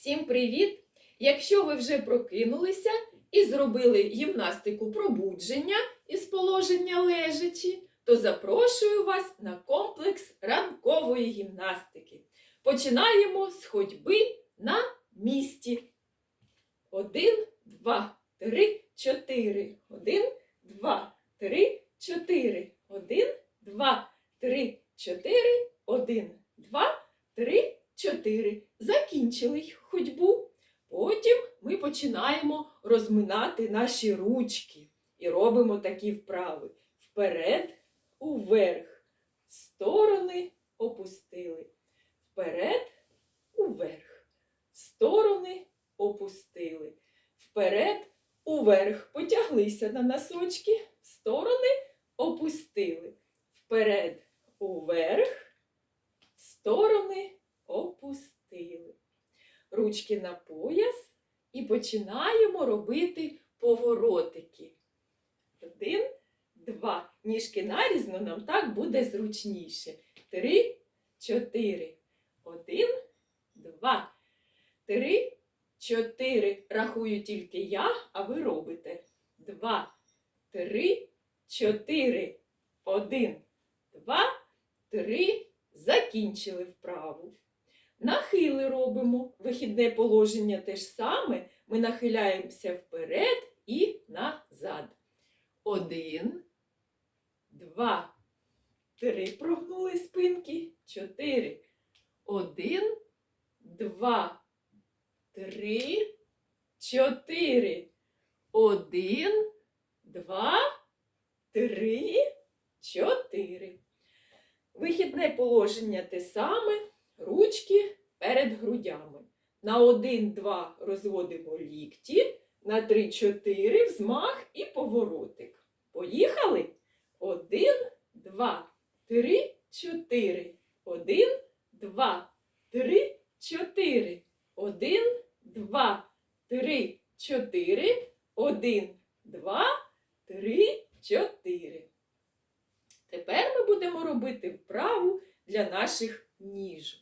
Всім привіт! Якщо ви вже прокинулися і зробили гімнастику пробудження із положення лежачі, то запрошую вас на комплекс ранкової гімнастики. Починаємо з ходьби на місці. Один, два, три, чотири. Один, два, три, чотири. Один, два, три, чотири. Один, два, три, чотири. Закінчили ходьбу. Потім ми починаємо розминати наші ручки і робимо такі вправи. Вперед, уверх, сторони опустили. Вперед, уверх, сторони опустили. Вперед, уверх, потяглися на носочки, сторони опустили. Вперед, уверх, сторони опустили. Ручки на пояс і починаємо робити поворотики. Один, два. Ніжки нарізно нам так буде зручніше. Три, чотири. Один, два, три, чотири. Рахую тільки я, а ви робите. Два, три, чотири. Один, два, три. Закінчили вправу. Нахили робимо. Вихідне положення те ж саме. Ми нахиляємося вперед і назад. Один, два, три. Прогнули спинки. Чотири. Один, два, три, чотири. Один, два, три, чотири. Вихідне положення те саме. На 1-2 розводимо лікті, на 3-4 взмах і поворотик. Поїхали? 1, 2, 3, 4. 1, 2, 3, 4. 1, 2, 3, 4. 1, 2, 3, 4. Тепер ми будемо робити вправу для наших ніжок.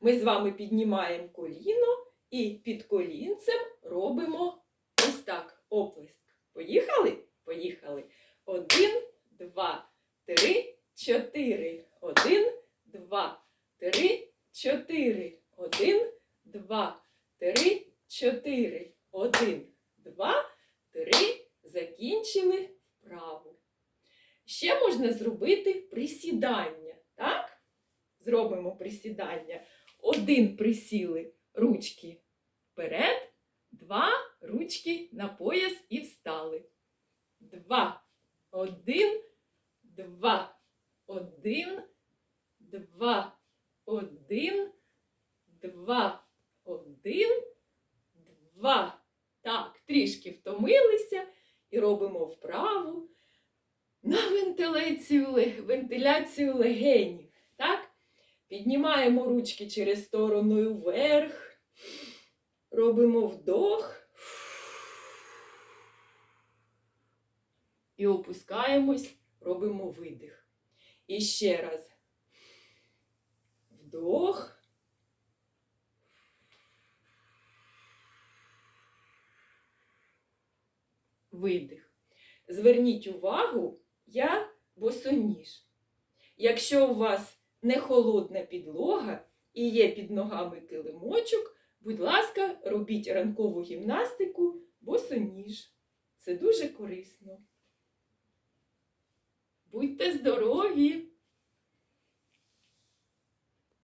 Ми з вами піднімаємо коліно і під колінцем робимо ось так оплеск. Поїхали? Поїхали. Один, два, три, чотири. Один, два, три, чотири. Один, два, три, чотири. Один, два, три. Закінчили вправу. Ще можна зробити присідання. Так? Зробимо присідання. Один присіли ручки вперед, два ручки на пояс і встали. Два. Один, два. Один, два. Один, два. Один, два. Так, трішки втомилися і робимо вправу на вентиляцію, вентиляцію легенів. Піднімаємо ручки через сторону вверх. Робимо вдох. І опускаємось, робимо видих. І ще раз. Вдох. Видих. Зверніть увагу, я босоніж. Якщо у вас не холодна підлога і є під ногами килимочок, будь ласка, робіть ранкову гімнастику босоніж. Це дуже корисно. Будьте здорові!